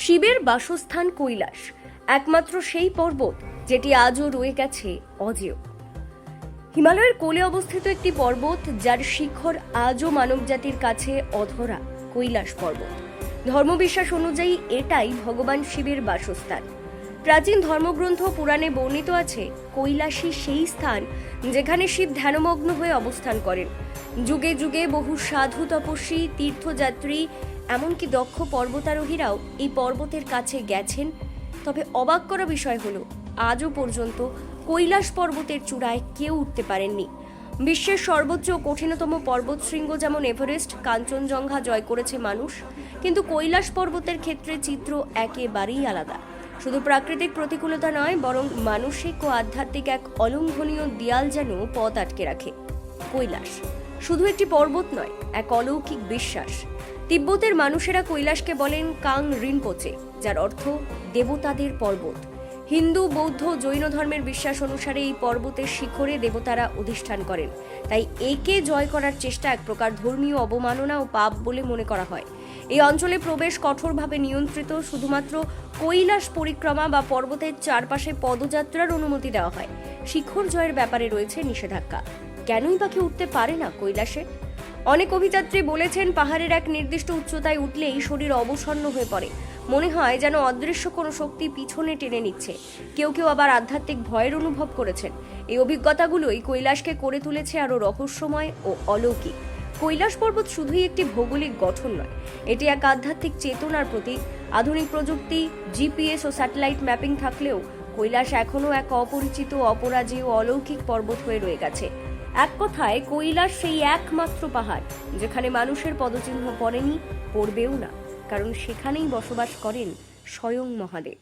শিবের বাসস্থান কৈলাস। একমাত্র সেই পর্বত যেটি আজও রয়ে গেছে অজেয়। হিমালয়ের কোলে অবস্থিত একটি পর্বত যার শিখর আজও মানবজাতির কাছে অধরা কৈলাস পর্বত। ধর্মবিশ্বাস অনুযায়ী এটাই ভগবান শিবের বাসস্থান। প্রাচীন ধর্মগ্রন্থ পুরাণে বর্ণিত আছে, কৈলাসী সেই স্থান যেখানে শিব ধ্যানমগ্ন হয়ে অবস্থান করেন। যুগে যুগে বহু সাধু তপস্বী, তীর্থযাত্রী, এমনকি দক্ষ পর্বতারোহীরাও এই পর্বতের কাছে গেছেন। তবে অবাক করা বিষয় হলো, আজও পর্যন্ত কৈলাস পর্বতের চূড়ায় কেউ উঠতে পারেননি। বিশ্বের সর্বোচ্চ কঠিনতম পর্বতশৃঙ্গ যেমন এভারেস্ট, কাঞ্চনজঙ্ঘা জয় করেছে মানুষ, কিন্তু কৈলাস পর্বতের ক্ষেত্রে চিত্র একেবারেই আলাদা। শুধু প্রাকৃতিক প্রতিকূলতা নয়, বরং মানসিক ও আধ্যাত্মিক এক অলঙ্ঘনীয় দেয়াল যেন পথ আটকে রাখে। কৈলাস শুধু একটি পর্বত নয়, এক অলৌকিক বিশ্বাস। তিব্বতের মানুষেরা কৈলাসকে বলেন কাং রিনপোচে, যার অর্থ দেবতাদের পর্বত। হিন্দু, বৌদ্ধ, জৈন ধর্মের বিশ্বাস অনুসারে এই পর্বতের শিখরে দেবতারা অধিষ্ঠান করেন। তাই একে জয় করার চেষ্টা এক প্রকার ধর্মীয় অবমাননা ও পাপ বলে মনে করা হয়। এই অঞ্চলে প্রবেশ কঠোরভাবে নিয়ন্ত্রিত, শুধুমাত্র কৈলাস পরিক্রমা বা পর্বতের চারপাশে পদযাত্রার অনুমতি দেওয়া হয়। শিখর জয়ের ব্যাপারে রয়েছে নিষেধাজ্ঞা। কেনই বা উঠতে পারে না কৈলাসে? অনেক অভিযাত্রী বলেছেন, পাহাড়ের এক নির্দিষ্ট উচ্চতায় উঠলেই শরীর অবসন্ন হয়ে পড়ে। মনে হয় যেন অদৃশ্য কোনো শক্তি পিছনে টেনে নিচ্ছে। কেউ কেউ আবার আধ্যাত্মিক ভয়ের অনুভব করেছেন। এই অভিজ্ঞতাগুলোই কৈলাসকে করে তুলেছে আরও রহস্যময় ও অলৌকিক। কৈলাস পর্বত শুধুই একটি ভৌগোলিক গঠন নয়, এটি এক আধ্যাত্মিক চেতনার প্রতীক। আধুনিক প্রযুক্তি জিপিএস ও স্যাটেলাইট ম্যাপিং থাকলেও কৈলাস এখনও এক অপরিচিত অপরাজেয় অলৌকিক পর্বত হয়ে রয়ে গেছে। এক কথায়, কৈলাস সেই একমাত্র পাহাড় যেখানে মানুষের পদচিহ্ন পড়েনি, পড়বেও না। কারণ সেখানেই বসবাস করেন স্বয়ং মহাদেব।